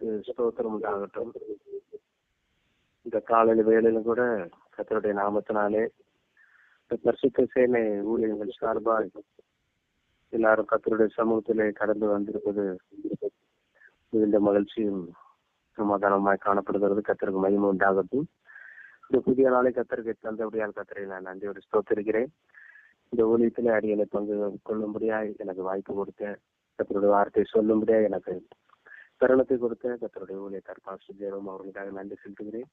நாமத்துக்கு ஸ்தோத்திரம் உண்டாகட்டும். இந்த காலையில வேலையில கூட கத்தருடைய நாமத்தினாலே இந்த பரிசுத்த சேனை ஊழியர்கள் சார்பாக எல்லாரும் கத்தருடைய சமூகத்திலே கடந்து வந்திருப்பது மிகுந்த மகிழ்ச்சியும் சமாதானமாய் காணப்படுகிறது. கத்தருக்கு மகிமை உண்டாகட்டும். இந்த புதிய நாளை கத்தருக்கு தந்தபடியால் கத்தரை நான் நன்றியோடு ஸ்தோத்திருக்கிறேன். இந்த ஊழியத்திலே அடியலை பங்கு கொள்ளும்படியாய் எனக்கு வாய்ப்பு கொடுத்த கத்தருடைய வார்த்தை சொல்லும்படியாய் எனக்கு தருணத்தை கொடுத்த கத்தருடைய ஊழியத்தார் பாஸ்டர் ஜெயராம் அவர்களுக்காக நன்றி செலுத்துகிறேன்.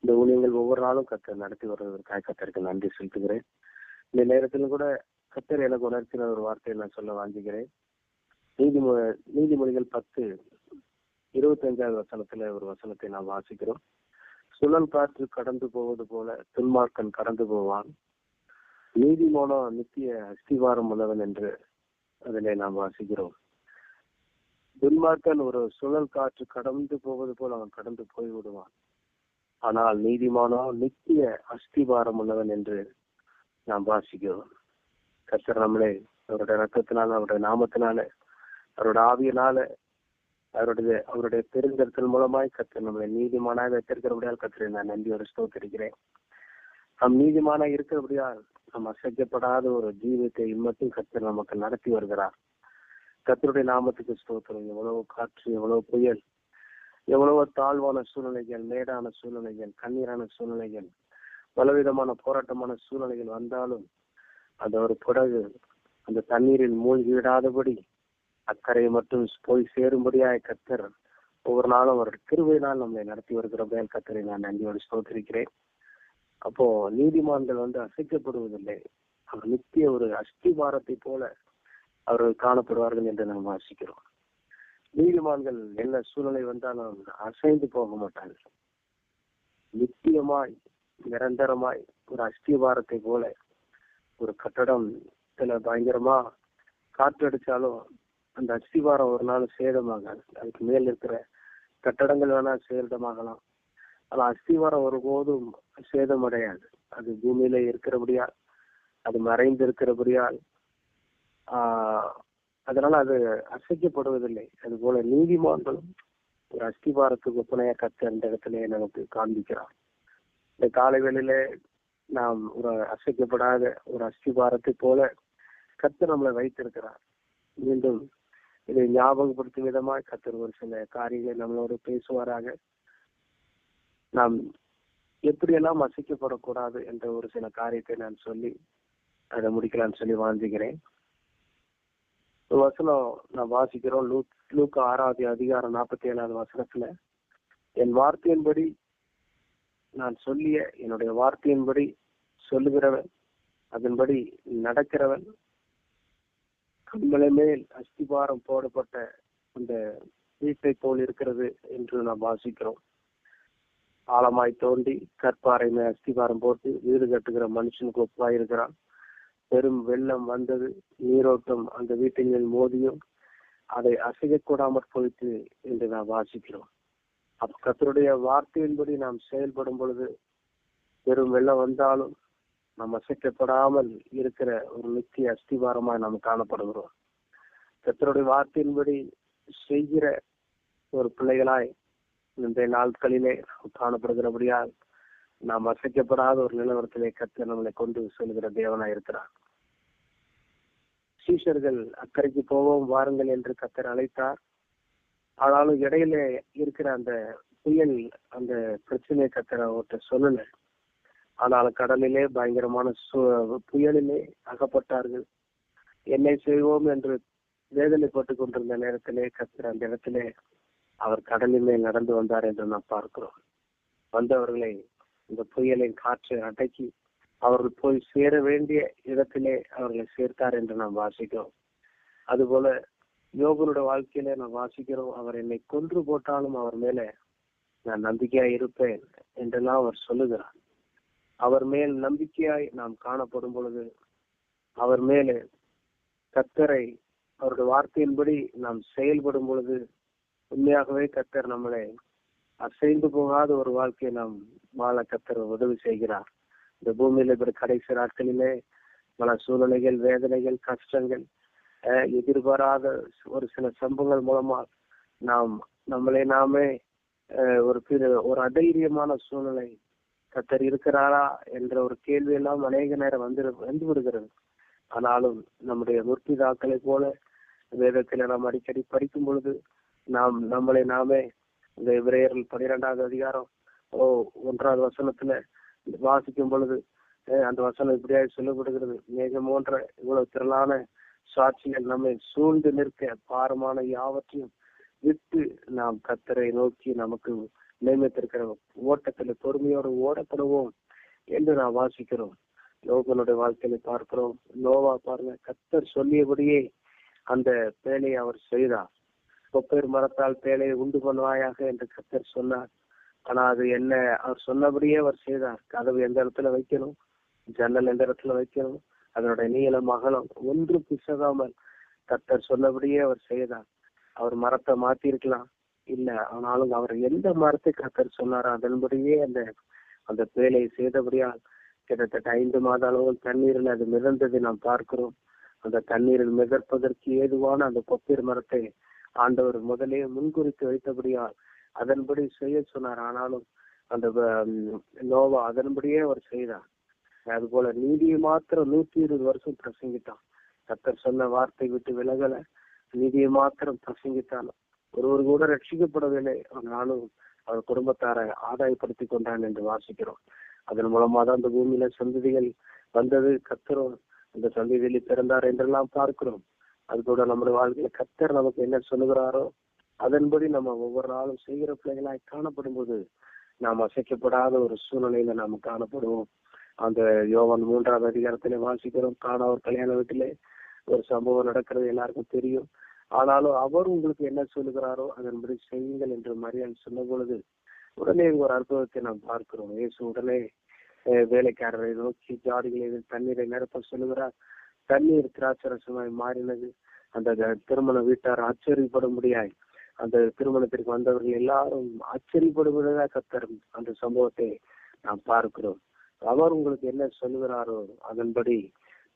இந்த ஊழியங்கள் ஒவ்வொரு நாளும் கத்தர் நடத்தி வருவதற்காக கத்தருக்கு நன்றி செலுத்துகிறேன். இந்த நேரத்திலும் கூட கத்தர் எனக்கு உணர்த்தின ஒரு வார்த்தையை நான் சொல்ல வாங்குகிறேன் நீதிமொ நீதிமொழிகள் பத்து இருபத்தி அஞ்சாவது வசனத்துல ஒரு வசனத்தை நாம் வாசிக்கிறோம். சுழல் காற்று கடந்து போவது போல துன்மார்க்கன் கடந்து போவான். நீதிமானோ நித்திய அஸ்திவாரம் உள்ளவன் என்று அதிலே நாம் வாசிக்கிறோம். துன்மார்க்கன் ஒரு சுழல் காற்று கடந்து போவது போல் அவன் கடந்து போய் விடுவான் ஆனால் நீதிமானோ நித்திய அஸ்திவாரம் உள்ளவன் என்று நாம் வாசிக்கிறோம். கர்த்தர் நம்மளே அவருடைய ரத்தத்தினால அவருடைய நாமத்தினால அவருடைய ஆவியினால அவருடைய அவருடைய பெருந்தரத்தின் மூலமாய் கத்தர் நம்மளை நீதிமானாக வைத்திருக்கிறபடியால் கத்தரை நான் நன்றியோடு ஸ்தோத்திருக்கிறேன். நம் நீதிமானாக இருக்கிறபடியால் நம் அசைக்கப்படாத ஒரு ஜீவியத்தை இம்மட்டும் கத்தர் நமக்கு நடத்தி வருகிறார். கத்தருடைய நாமத்துக்கு ஸ்தோத்திரம். எவ்வளவு காற்று எவ்வளவு புயல் எவ்வளவு தாழ்வான சூழ்நிலைகள் மேடான சூழ்நிலைகள் கண்ணீரான சூழ்நிலைகள் பலவிதமான போராட்டமான சூழ்நிலைகள் வந்தாலும் அந்த ஒரு புடகு அந்த தண்ணீரில் மூழ்கி விடாதபடி அக்கறை மட்டும் போய் சேரும்படியாய் கத்தர் ஒவ்வொரு நாளும் ஒரு கிருவையினால் நம்மை நடத்தி வருகிறபடியால் கத்தரை நான் நன்றியோடு ஸ்தோத்திருக்கிறேன். அப்போ நீதிமான்கள் வந்து அசைக்கப்படுவதில்லை. அவர் நித்திய ஒரு அஸ்திவாரத்தை போல அவர்கள் காணப்படுவார்கள் என்று நாம் வாசிக்கிறோம். நீதிமான்கள் என்ன சூழ்நிலை வந்தாலும் அசைந்து போக மாட்டார்கள். நித்தியமாய் நிரந்தரமாய் ஒரு அஸ்திவாரத்தை போல ஒரு கட்டடம் சில பயங்கரமா காற்றடிச்சாலும் அந்த அஸ்திவாரம் ஒரு நாள் சேதமாகாது. அதுக்கு மேல் இருக்கிற கட்டடங்கள் வேணா சேதமாகலாம். ஆனா அஸ்திவாரம் ஒருபோதும் சேதம் அடையாது அது பூமியில இருக்கிறபடியால் அது மறைந்து இருக்கிறபடியால் அதனால அது அசைக்கப்படுவதில்லை. அது போல நீதிமான்களும் ஒரு அஸ்திபாரத்துக்கு ஒப்பனையா கத்து அந்த இடத்துல நமக்கு காண்பிக்கிறார். இந்த காலை வேளையில நாம் ஒரு அசைக்கப்படாத ஒரு அஸ்திபாரத்தை போல கத்து நம்மளை வைத்திருக்கிறார். மீண்டும் இதை ஞாபகப்படுத்தும் விதமாய் கத்தர் ஒரு சில காரியங்களை நம்மளோடு பேசுவாராக. நாம் எப்படியெல்லாம் அசைக்கப்படக்கூடாது என்ற ஒரு சில காரியத்தை நான் சொல்லி அதை முடிக்கலாம்னு சொல்லி வாழ்ந்துகிறேன். வசனம் நான் வாசிக்கிறோம். லூ லூக்கு ஆறாவது அதிகாரம் நாற்பத்தி ஏழாவது வசனத்துல என் வார்த்தையின்படி நான் சொல்லிய என்னுடைய வார்த்தையின்படி சொல்லுகிறவன் அதன்படி நடக்கிறவன் கண்மலை மேல் அஸ்திபாரம் போடப்பட்ட அந்த வீட்டை போல் இருக்கிறது என்று நாம் வாசிக்கிறோம். ஆழமாய் தோண்டி கற்பாறை அஸ்திபாரம் போட்டு வீடு கட்டுகிற மனுஷனுக்கு ஒப்பாயிருக்கிறான். பெரும் வெள்ளம் வந்தது நீரோட்டம் அந்த வீட்டின் மேல் மோதியும் அதை அசையக்கூடாமற் போயிட்டு என்று நாம் வாசிக்கிறோம். அப்ப கத்தருடைய வார்த்தையின்படி நாம் செயல்படும் பொழுது பெரும் வெள்ளம் வந்தாலும் நாம் அசைக்கப்படாமல் இருக்கிற ஒரு நித்திய அஸ்திவாரமாய் நாம் காணப்படுகிறோம். கத்தருடைய வார்த்தையின்படி செய்கிற ஒரு பிள்ளைகளாய் இந்த நாட்களிலே காணப்படுகிறபடியால் நாம் அசைக்கப்படாத ஒரு நிலவரத்திலே கத்த நம்மளை கொண்டு செல்கிற தேவனா இருக்கிறான் சீஷர்கள் அக்கறைக்கு போவோம் வாருங்கள் என்று கத்தர் அழைத்தார். ஆனாலும் இடையில இருக்கிற அந்த புயல் அந்த பிரச்சனையை கத்தர் அவர்கிட்ட சொல்லல. ஆனால் கடலிலே பயங்கரமான புயலிலே அகப்பட்டார்கள். என்னை செய்வோம் என்று வேதனைப்பட்டு கொண்டிருந்த நேரத்திலே கத்தர் அந்த இடத்திலே அவர் கடலிலே நடந்து வந்தார் என்று நாம் பார்க்கிறோம். வந்தவர்களை இந்த புயலின் காற்றை அடக்கி அவர்கள் போய் சேர வேண்டிய இடத்திலே அவர்களை சேர்த்தார் என்று நாம் வாசிக்கிறோம். அதுபோல யோகனுடைய வாழ்க்கையில நாம் வாசிக்கிறோம் அவர் என்னை கொன்று போட்டாலும் அவர் மேல நான் நம்பிக்கையாய் இருப்பேன் என்றெல்லாம் அவர் சொல்லுகிறார். அவர் மேல் நம்பிக்கையாய் நாம் காணப்படும் பொழுது அவர் மேலே கத்தரை அவருடைய வார்த்தையின்படி நாம் செயல்படும் பொழுது உண்மையாகவே கத்தர் நம்மளை அசைந்து போகாத ஒரு வாழ்க்கையை நாம் வாழ கத்தர் உதவி செய்கிறார். இந்த பூமியில இருக்கிற கடைசி நாட்களிலே பல சூழ்நிலைகள் வேதனைகள் கஷ்டங்கள் அஹ், எதிர்பாராத ஒரு சில சம்பவங்கள் மூலமா நாம் நம்மளை நாமே அஹ், ஒரு ஒரு அதைரியமான சூழ்நிலை கத்தர் இருக்கிறாரா என்ற ஒரு கேள்வி எல்லாம் அநேக நேரம் வந்து வந்து விடுகிறது. ஆனாலும் நம்முடைய முற்பிதாக்களை போல வேதத்தில் நாம் அடிக்கடி படிக்கும் பொழுது நாம் நம்மளை நாமே இந்த இவரையர்கள் பனிரெண்டாவது அதிகாரம் ஓ ஒன்றாவது வசனத்துல வாசிக்கும் பொழுது அந்த வசனம் இப்படியாக சொல்லப்படுகிறது. மேகம் போன்ற இவ்வளவு திரளான சாட்சிகள் நம்மை சூழ்ந்து நிற்க பாரமான யாவற்றையும் விட்டு நாம் கத்தரை நோக்கி நமக்கு நியமித்திருக்கிற ஓட்டத்துல பொறுமையோடு ஓடப்படுவோம் என்று நாம் வாசிக்கிறோம். லோகனுடைய வாழ்க்கையில பார்க்கிறோம். நோவா பாருங்க கத்தர் சொல்லியபடியே அந்த பேழையை அவர் செய்தார். கொப்பேர் மரத்தால் பேழையை உண்டு பண்ணுவாயாக என்று கத்தர் சொன்னார். ஆனா அது என்ன? அவர் சொன்னபடியே அவர் செய்தார். கதவு எந்த இடத்துல வைக்கணும்? ஜன்னல் எந்த இடத்துல வைக்கணும்? அதனுடைய நீளம் அகலம் ஒன்று பிசகாமல் கத்தர் சொன்னபடியே அவர் செய்தார். அவர் மரத்தை மாத்திருக்கலாம்? இல்ல. ஆனாலும் அவர் எந்த மரத்தை கத்தர் சொன்னாரோ அதன்படியே அந்த அந்த பேழையை செய்தபடியால் கிட்டத்தட்ட ஐந்து மாத அளவு தண்ணீரில் அது மிதந்ததை நாம் பார்க்கிறோம். அந்த தண்ணீரில் மிதப்பதற்கு ஏதுவான அந்த கொப்பீர் மரத்தை ஆண்டவர் முதலே முன்குறித்து வைத்தபடியால் அதன்படி செய்ய சொன்னார். ஆனாலும் அந்த நோவா அதன்படியே அவர் செய்தார். அது போல நீதியை மாத்திரம் நூத்தி இருபது வருஷம் பிரசங்கிட்டான் கத்தர் சொன்ன வார்த்தை விட்டு விலகல. நீதியை மாத்திரம் பிரசங்கித்தான் ஒருவர் கூட ரட்சிக்கப்படவில்லை. ஆனாலும் அவர் குடும்பத்தாரை ஆதாயப்படுத்தி கொண்டான் என்று வாசிக்கிறோம். அதன் மூலமா தான் அந்த பூமியில சந்ததிகள் வந்தது. கத்தரும் அந்த சந்ததியில் பிறந்தார் என்றெல்லாம் பார்க்கிறோம். அது நம்முடைய வாழ்க்கையில கத்தர் நமக்கு என்ன சொல்லுகிறாரோ அதன்படி நம்ம ஒவ்வொரு நாளும் செய்கிற பிள்ளைகளாய் காணப்படும் போது நாம் அசைக்கப்படாத ஒரு சூழ்நிலையில நாம் காணப்படுவோம். அந்த யோவன் மூன்றாவது அதிகாரத்திலே வாசிக்கிறோம் காணவர் கல்யாண வீட்டிலே ஒரு சம்பவம் நடக்கிறது எல்லாருக்கும் தெரியும். ஆனாலும் அவர் உங்களுக்கு என்ன சொல்லுகிறாரோ அதன்படி செய்யுங்கள் என்று மரியாதை சொன்ன பொழுது உடனே ஒரு அற்புதத்தை நாம் பார்க்கிறோம். இயேசு உடனே வேலைக்காரரை நோக்கி ஜாடிகளை தண்ணீரை நிரப்ப சொல்லுகிறார். தண்ணீர் திராட்சரசமாய் மாறினது. அந்த திருமண வீட்டார் ஆச்சரியப்படும்படியாய் அந்த திருமணத்திற்கு வந்தவர்கள் எல்லாரும் ஆச்சரியப்படுவதாக கத்தர் அந்த சம்பவத்தை நாம் பார்க்கிறோம். அவர் உங்களுக்கு என்ன சொல்லுகிறாரோ அதன்படி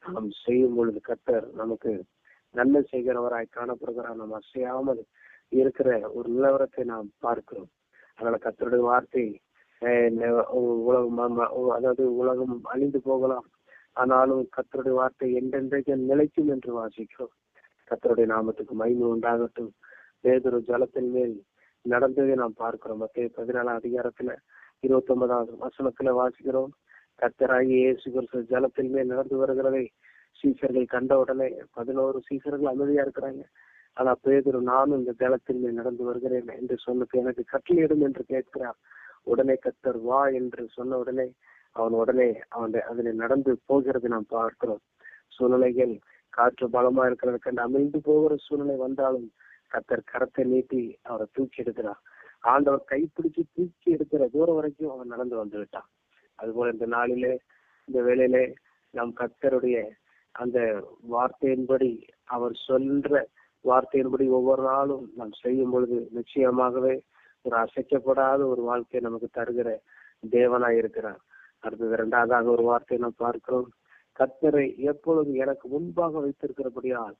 நாம் செய்யும் பொழுது கத்தர் நமக்கு நன்மை செய்கிறவராய் காணப்படுகிறார். நாம் அசையாமல் இருக்கிற ஒரு நிலவரத்தை நாம் பார்க்கிறோம். அதனால கத்தருடைய வார்த்தை அஹ், உலகம் அதாவது உலகம் அழிந்து போகலாம். ஆனாலும் கத்தருடைய வார்த்தை என்றென்றைக்கு நிலைக்கும் என்று வாசிக்கிறோம். கத்தருடைய நாமத்துக்கு மகிமை உண்டாகட்டும். வேதொரு ஜலத்தின் மேல் நடந்ததை நாம் பார்க்கிறோம். மத்திய பதினாலாம் அதிகாரத்துல இருபத்தி ஒன்பதாவது வசனத்துல வாசிக்கிறோம். கத்தராகி இயேசு கிறிஸ்து ஜலத்தின் மேல் நடந்து வருகிறதை சீசர்கள் கண்ட உடனே பதினோரு சீசர்கள் அமைதியா இருக்கிறாங்க. ஆனா பேதொரு நானும் இந்த ஜலத்தின் மேல் நடந்து வருகிறேன் என்று சொன்னது எனக்கு கட்டளையிடும் என்று கேட்கிறார். உடனே கத்தர் வா என்று சொன்ன உடனே அவன் உடனே அவன் அதில் நடந்து போகிறது நாம் பார்க்கிறோம். சூழ்நிலைகள் காற்று பலமா இருக்கிறது கண்டு அமிழ்ந்து போகிற சூழ்நிலை வந்தாலும் கத்தர் கரத்தை நீட்டி அவரை தூக்கி எடுக்கிறார். ஆண்டவர் கைப்பிடிச்சு தூக்கி எடுக்கிற தூரம் வரைக்கும் அவன் நடந்து வந்து விட்டான். அதுபோல இந்த நாளிலே இந்த வேளையிலே நம் கத்தருடைய அந்த வார்த்தையின்படி அவர் சொல்ற வார்த்தையின்படி ஒவ்வொரு நாளும் நாம் செய்யும் பொழுது நிச்சயமாகவே ஒரு அசைக்கப்படாத ஒரு வாழ்க்கையை நமக்கு தருகிற தேவனாய் இருக்கிறார். அடுத்தது இரண்டாவதாக ஒரு வார்த்தை நாம் பார்க்கிறோம். கத்தரை எப்பொழுது எனக்கு முன்பாக வைத்திருக்கிறபடியால்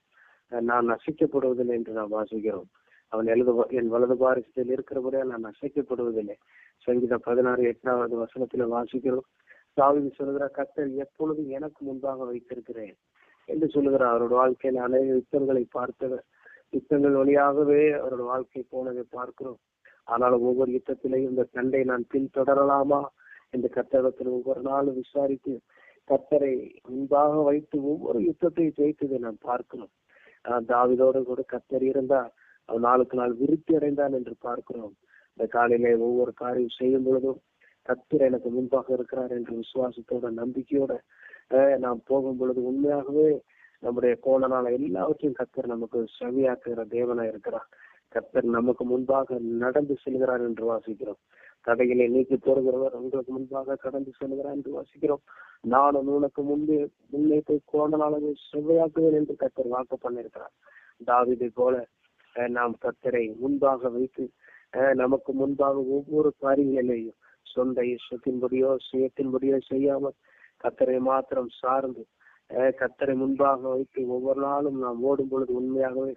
நான் நசிக்கப்படுவதில்லை என்று நாம் வாசிக்கிறோம். அவன் எழுது என் வலது பாரிசத்தில் இருக்கிறபடியால் நான் நசிக்கப்படுவதில்லை. சங்கீதம் பதினாறு எட்டாவது வசனத்துல வாசிக்கிறோம். சாவிதி சொல்லுகிற கத்தர் எப்பொழுதும் எனக்கு முன்பாக வைத்திருக்கிறேன் என்று சொல்லுகிறார். அவரோட வாழ்க்கையில அநேக யுத்தங்களை பார்த்தவர் யுத்தங்கள் வழியாகவே அவரோட வாழ்க்கை போனதை பார்க்கிறோம். ஆனாலும் ஒவ்வொரு யுத்தத்திலையும் இந்த சண்டை நான் பின்தொடரலாமா? இந்த கத்தரிடத்தில் ஒவ்வொரு நாளும் விசாரித்து கத்தரை முன்பாக வைத்து ஒவ்வொரு யுத்தத்தை ஜெயித்ததை நாம் பார்க்கிறோம். தாவிதோடு கூட கத்தர் இருந்தார். அவன் நாளுக்கு நாள் விருத்தி அடைந்தான் என்று பார்க்கிறோம். இந்த காலையிலே ஒவ்வொரு காரியம் செய்யும் பொழுதும் கத்தர் எனக்கு முன்பாக இருக்கிறார் என்ற விசுவாசத்தோட நம்பிக்கையோட நாம் போகும் பொழுது உண்மையாகவே நம்முடைய கோணனால எல்லாவற்றையும் கத்தர் நமக்கு செவியாக்குகிற தேவனா இருக்கிறார். கத்தர் நமக்கு முன்பாக நடந்து செல்கிறார் என்று வாசிக்கிறோம். தடைகளை நீக்கி போடுகிறவர் உங்களுக்கு முன்பாக கடந்து செல்கிறார் என்று வாசிக்கிறோம். நானும் உனக்கு முன்பே முன்னே போய் கோணனாளவை செவ்வையாக்குவேன் என்று கத்தர் வாக்கு பண்ணிருக்கிறார் தாவிதை போல நாம் கத்தரை முன்பாக வைத்து நமக்கு முன்பாக ஒவ்வொரு காரியங்களையும் சொந்த இஷ்டத்தின்படியோ சுயத்தின்படியோ செய்யாமல் கத்தரை மாத்திரம் சார்ந்து கத்தரை முன்பாக வைத்து ஒவ்வொரு நாளும் நாம் ஓடும் பொழுது உண்மையாகவே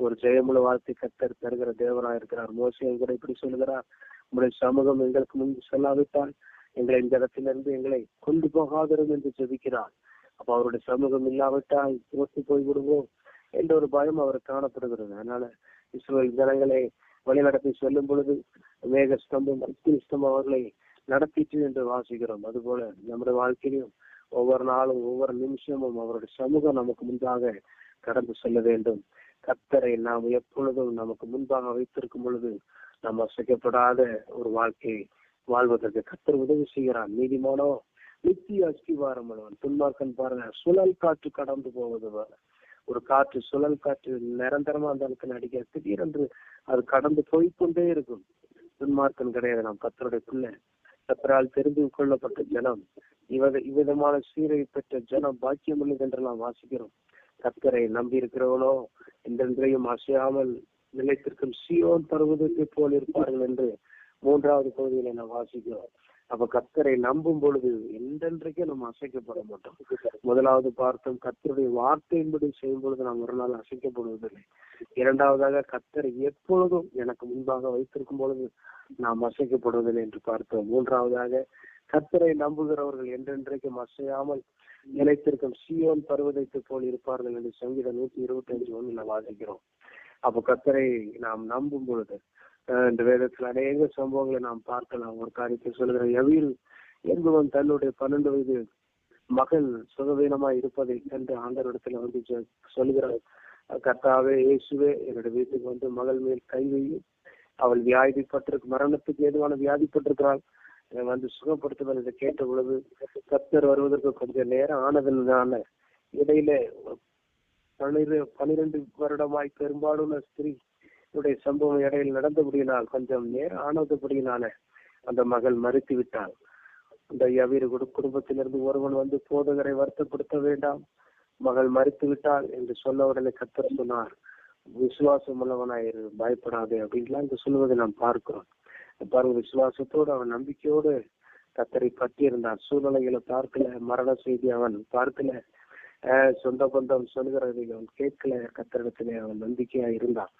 ஒரு ஜெயமுள்ள வார்த்தை கத்தர் தருகிற தேவனா இருக்கிறார் மோசையும் கூட இப்படி சொல்லுகிறார். உங்களுடைய சமூகம் எங்களுக்கு முன்பு செல்லாவிட்டால் எங்களை இந்த இடத்திலிருந்து எங்களை கொண்டு போகாதிரும் என்று ஜெபிக்கிறார். அப்ப அவருடைய சமூகம் இல்லாவிட்டால் தோற்று போய் விடுவோம் என்ற ஒரு பயம் அவர் காணப்படுகிறது. அதனால இஸ்ரேல் ஜனங்களை வழிநடத்தி செல்லும் பொழுது மேக ஸ்தம்பம் அக்கினி ஸ்தம்பம் அவர்களை நடத்திட்டு என்று வாசிக்கிறோம். அதுபோல நம்முடைய வாழ்க்கையிலும் ஒவ்வொரு நாளும் ஒவ்வொரு நிமிஷமும் அவருடைய சமூகம் நமக்கு முன்பாக கடந்து செல்ல வேண்டும். கத்தரை நாம் எப்பொழுதும் நமக்கு முன்பாக வைத்திருக்கும் பொழுது நாம் அசைக்கப்படாத ஒரு வாழ்க்கையை வாழ்வதற்கு கத்தர் உதவி செய்கிறான் நீதிமானோ நித்திய அஸ்திவாரமானவன் துன்மார்க்கன் பாருங்க சுழல் காற்று கடந்து போவது போல. ஒரு காற்று சுழல் காற்று நிரந்தரமா அந்த அளவுக்கு அடிக்க திடீரென்று அது கடந்து போய்கொண்டே இருக்கும். துன்மார்க்கன் கிடையாது நாம் கத்தருடைய பிள்ளை. கத்தரால் தெரிந்து கொள்ளப்பட்ட ஜனம் இவத இவ்விதமான சீரை பெற்ற ஜனம் பாக்கியம் உள்ளது என்று நாம் வாசிக்கிறோம். கத்தரை நம்பி இருக்கிறவனோ என்றென்றையும் அசையாமல் நிலைத்திருக்கும் சியோன் பருவதத்தை போல் இருப்பார்கள் என்று மூன்றாவது பகுதியில நான் வாசிக்கிறோம். அப்ப கத்தரை நம்பும் பொழுது என்றென்றைக்கும் நம்ம அசைக்கப்பட மாட்டோம். முதலாவது பார்த்தோம் கத்தருடைய வார்த்தையின்படி செய்யும் பொழுது நாம் ஒரு நாள் அசைக்கப்படுவதில்லை. இரண்டாவதாக கத்தரை எப்பொழுதும் எனக்கு முன்பாக வைத்திருக்கும் பொழுது நாம் அசைக்கப்படுவதில்லை என்று பார்த்தோம். மூன்றாவதாக கத்தரை நம்புகிறவர்கள் என்றென்றைக்கும் அசையாமல் நிலைத்திருக்கும் சியோன் பருவதத்தை போல் இருப்பார்கள் என்று சங்கீதம் நூத்தி இருபத்தி அஞ்சு ஒண்ணுல வாசிக்கிறோம். அப்ப கத்தரை நாம் நம்பும் பொழுது இந்த வேதத்தில் அநேக சம்பவங்களை நாம் பார்க்கலாம். ஒரு காரியத்தை சொல்கிற எவில் என்பவன் தன்னுடைய பன்னெண்டு வயது மகள் சுகவீனமா இருப்பதை கண்டு ஆண்டவரிடத்துல வந்து சொல்கிறார் கர்த்தாவே இயேசுவே என்னுடைய வீட்டுக்கு வந்து மகள் மேல் கை வையும். அவள் வியாதிப்பட்டிருக்கு மரணத்துக்கு ஏதுவான வியாதிப்பட்டிருக்கிறாள். வந்து சுகப்படுத்துவதை இதை கேட்ட பொழுது கத்தர் வருவதற்கு கொஞ்சம் நேரம் ஆனதுனால இடையில பன்னிரு பனிரெண்டு வருடமாய் பெரும்பாலுள்ள ஸ்திரீ உடைய சம்பவம் இடையில் நடந்தபடியினால் கொஞ்சம் நேரம் ஆனதுபடியினால அந்த மகள் மறுத்து விட்டாள். அந்த யவீர் குடும்பத்திலிருந்து ஒருவன் வந்து போதகரை வருத்தப்படுத்த வேண்டாம் மகள் மறுத்து விட்டாள் என்று சொல்ல உடனே கத்தர் சொன்னார் விசுவாசம் உள்ளவனாயிரு பயப்படாதே அப்படின்லாம் இங்க சொல்லுவதை நாம் பார்க்கிறோம். பாருங்க விசுவாசத்தோடு அவன் நம்பிக்கையோடு கத்தரை பற்றி இருந்தான் சூழ்நிலைகளை பார்க்கல மரண செய்தி அவன் பார்க்கல. சொந்த பந்தம் சொல்கிறதை அவன் கேட்கல. கத்தரிடத்திலே அவன் நம்பிக்கையா இருந்தான்.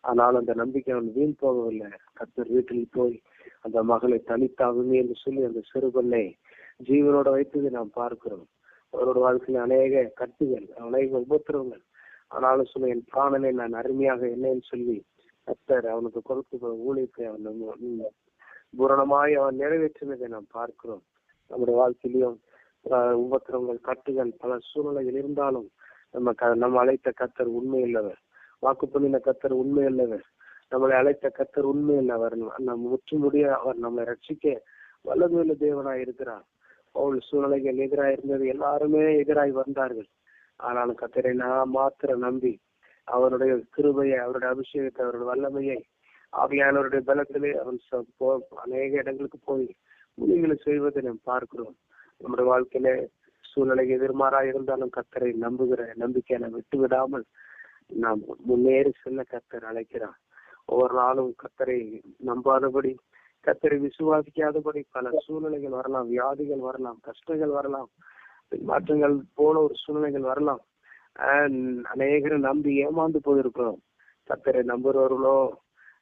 ஆனால் அந்த நம்பிக்கை அவன் வீண் போகவில்லை. கத்தர் வீட்டில் போய் அந்த மகளை தனித்தாகுமே என்று சொல்லி அந்த சிறுபெண்ணை ஜீவனோட வைத்ததை நாம் பார்க்கிறோம். அவரோட வாழ்க்கையில் அநேக கட்டுகள் அநேக உபத்திரவங்கள். ஆனாலும் சொல்ல என் பிராணனை நான் அருமையாக என்னன்னு சொல்லி கத்தர் அவனுக்கு கொடுத்த ஊழியத்தை அவன் பூரணமாய் அவன் நிறைவேற்றினதை நாம் பார்க்கிறோம். நம்முடைய வாழ்க்கையிலும் உபத்திரங்கள் கட்டுகள் பல சூழ்நிலைகள் இருந்தாலும் நம்ம க- நம்ம அழைத்த கத்தர் உண்மை இல்லவர் வாக்கு பண்ணின கத்தர் உண்மை இல்லவர் நம்மளை அழைத்த கத்தர் உண்மை இல்லவர் நம் முற்றுமுடிய அவர் நம்மை ரட்சிக்க வல்லதுள்ள தேவனாய் இருக்கிறார். பவுல் சூழ்நிலைகள் எதிராக இருந்தது. எல்லாருமே எதிராய் வந்தார்கள். ஆனாலும் கத்தரை நான் மாத்திர நம்பி அவருடைய கிருபையை அவருடைய அபிஷேகத்தை அவருடைய வல்லமையை ஆவியானவருடைய பலத்திலே அவன் போ- அநேக இடங்களுக்கு போய் முடிவுகளை செய்வதை நாம் பார்க்கிறோம். நம்முடைய வாழ்க்கையில சூழ்நிலை எதிர்மாறா இருந்தாலும் கத்தரை நம்புகிற நம்பிக்கையை விட்டு விடாமல் நாம் முன்னேறி செல்ல கத்தர் அழைக்கிறார். ஒவ்வொரு நாளும் கத்தரை நம்பாதபடி கத்தரை விசுவாசிக்காதபடி பல சூழ்நிலைகள் வரலாம் வியாதிகள் வரலாம் கஷ்டங்கள் வரலாம் மாற்றங்கள் போல ஒரு சூழ்நிலைகள் வரலாம். ஆஹ் அநேகரை நம்பி ஏமாந்து போயிருக்கிறோம். கத்தரை நம்புறவர்களோ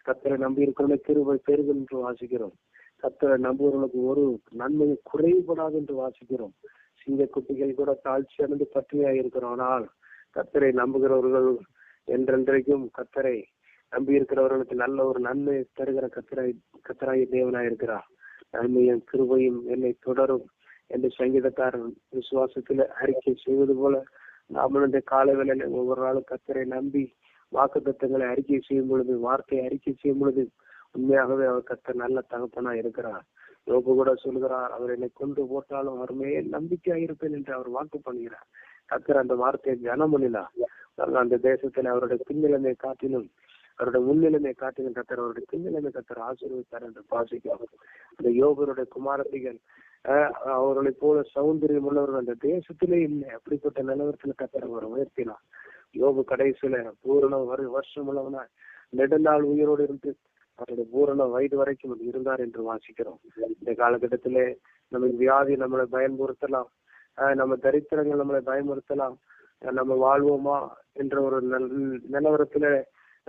கத்தரை நம்பி இருக்கிறவங்க கிருபை பெருகும் என்று வாசிக்கிறோம். கத்தரை நம்புவர்களுக்கு ஒரு நன்மை குறைபடாது என்று வாசிக்கிறோம். சிங்க குட்டிகள் கூட தாழ்ச்சி அடைந்து பற்றியா இருக்கிறோம் ஆனால் கத்தரை நம்புகிறவர்கள் என்றென்றைக்கும் கத்தரை நம்பி இருக்கிறவர்களுக்கு நல்ல ஒரு நன்மை தருகிற கத்தராய் கத்தராய தேவனாய் இருக்கிறார். நன்மையும் கிருபையும் என்னை தொடரும் என்று சங்கீதக்காரன் விசுவாசத்துல அறிக்கை செய்வது போல நாமளும் இந்த காலை ஒவ்வொரு நாளும் கத்தரை நம்பி வாக்கு தத்துவங்களை அறிக்கை செய்யும் பொழுது வார்த்தையை அறிக்கை செய்யும் பொழுது உண்மையாகவே அவர் கத்தர் நல்ல தகப்பனா இருக்கிறார். யோபு கூட சொல்கிறார் அவர் என்னை கொண்டு போட்டாலும் அவர் மேல் நம்பிக்கையா இருப்பேன் என்று அவர் வாக்கு பண்ணுகிறார். கத்தர் அந்த வார்த்தையை கனம் பண்ணினார். அந்த தேசத்துல அவருடைய பின்னிலைமை காட்டிலும் அவருடைய முன்னிலைமை காட்டிலும் கத்தர் அவருடைய பின்னிலைமை கத்தர் ஆசீர்வித்தார் என்று பாசிக்கிறார் அந்த யோகருடைய குமாரதிகள் ஆஹ் அவர்களை போல சௌந்தரியம் உள்ளவர்கள் அந்த தேசத்திலே இல்லை. அப்படிப்பட்ட நிலவரத்துல கத்தர் அவர் உயர்த்தினார். யோபு கடைசியில பூரண வரு வருஷம் உள்ளவனா நெடுநாள் உயிரோடு இருந்து அவருடைய பூரண வயது வரைக்கும் அவர் இருந்தார் என்று வாசிக்கிறோம். இந்த காலகட்டத்திலே நம்ம வியாதி நம்மளை பயன்படுத்தலாம். ஆஹ் நம்ம தரித்திரங்கள் நம்மளை பயன்படுத்தலாம். நம்ம வாழ்வோமா என்ற ஒரு நல்- நிலவரத்துல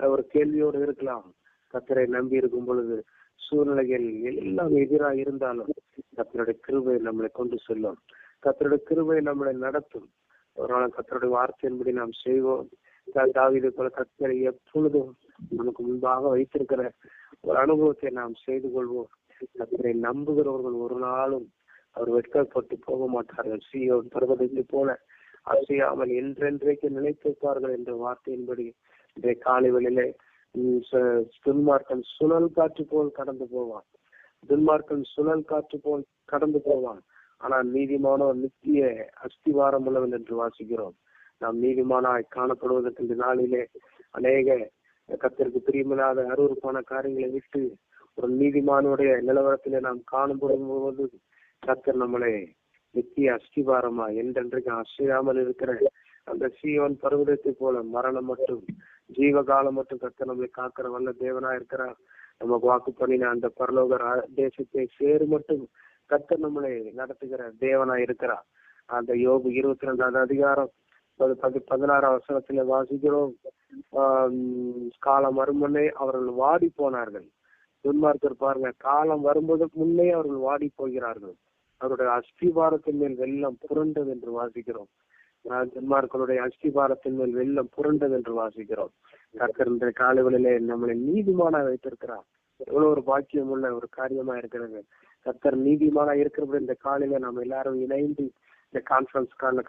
ஒரு கேள்வியோடு இருக்கலாம். கத்தரை நம்பி இருக்கும் பொழுது சூழ்நிலைகள் எல்லாம் எதிராக இருந்தாலும் கத்தருடைய கிருபை நம்மளை கொண்டு செல்லும். கத்தருடைய கிருவை நம்மளை நடத்தும். ஒரு நாள் கத்தருடைய வார்த்தையின்படி நாம் செய்வோம். தாவீதை போல கத்தரை எப்பொழுதும் நமக்கு முன்பாக வைத்திருக்கிற ஒரு அனுபவத்தை நாம் செய்து கொள்வோம். கத்தரை நம்புகிறவர்கள் ஒரு நாளும் அவர் வெட்கப்பட்டு போக மாட்டார்கள். சீயோன் பர்வதத்தை போல அசையாமல் என்றென்றைக்கு நிலைத்திருப்பார்கள் என்ற வார்த்தையின்படி இன்றைய காலை வெளியிலே உம், துன்மார்க்கன் சுழல் காற்று போல் கடந்து போவான். துன்மார்க்கன் சுழல் காற்று போல் கடந்து போவான். ஆனால் நீதிமானவர் நித்திய அஸ்திவாரம் உள்ளவன் என்று வாசிக்கிறோம். நாம் நீதிமானாய் காணப்படுவதற்கு இந்த நாளிலே அநேக கத்திற்கு பிரியமில்லாத அருவருப்பான காரியங்களை விட்டு ஒரு நீதிமானுடைய நிலவரத்திலே நாம் காணப்படும் போது கத்தர் நம்மளை நித்திய அஸ்திபாரமா என்றென்றைக்கு அசையாமல் இருக்கிற அந்த சீவன் பருவதத்தை போல மரணம் மட்டும் ஜீவகாலம் மட்டும் கத்தர் நம்மளை காக்கிற வல்ல தேவனா இருக்கிறார். நமக்கு வாக்கு பண்ணின அந்த பரலோக தேசத்தை சேரு மட்டும் கத்தர் நம்மளை நடத்துகிற தேவனா இருக்கிறார். அந்த யோபு இருபத்தி ரெண்டாவது அதிகாரம் பதினாறாம் வசனத்துல வாசிக்கிறோம். காலம் வருமுன்னே அவர்கள் வாடி போனார்கள். துன்மார்க்கர் பாருங்க காலம் வரும்போதுக்கு முன்னே அவர்கள் வாடி போகிறார்கள். அவருடைய அஸ்திபாரத்தின் மேல் வெள்ளம் புரண்டது என்று வாசிக்கிறோம். ஆஹ் அஸ்திபாரத்தின் மேல் வெள்ளம் புரண்டது என்று வாசிக்கிறோம். கர்த்தர் இன்றைய காலைகளிலே நம்மளை நீதிமானா வைத்திருக்கிறார். எவ்வளவு ஒரு பாக்கியம் உள்ள ஒரு காரியமா இருக்கிறது. கர்த்தர் நீதிமானா இருக்கிறபடி இந்த காலையில நாம் எல்லாரும் இணைந்து இந்த கான்ஃபரன்ஸ் கால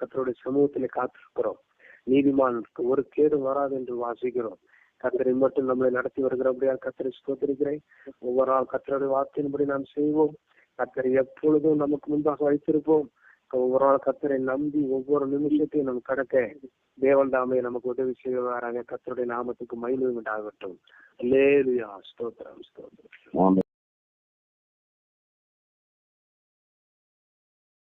சமூகத்திலே காத்திருக்கிறோம். நீதிமானுக்கு ஒரு கேடு வராது என்று வாசிக்கிறோம். கத்தரை மட்டும் நம்மளை நடத்தி வருகிறபடியா கத்தரை ஸ்தோத்திரிக்கிறேன். ஒவ்வொரு நாள் கத்தருடைய வார்த்தையின்படி நாம் செய்வோம். கத்தரை எப்பொழுதும் நமக்கு முன்பாக வைத்திருப்போம். ஒவ்வொரு நாள் கத்தரை நம்பி ஒவ்வொரு நிமிஷத்தையும் நம்ம கடக்க தேவன் தாமே நமக்கு உதவி செய்வாராக. கத்தருடைய நாமத்துக்கு மயிலும் உண்டாகட்டும். அல்லேலுயா. ஸ்தோத்திரம் ஸ்தோத்திரம்.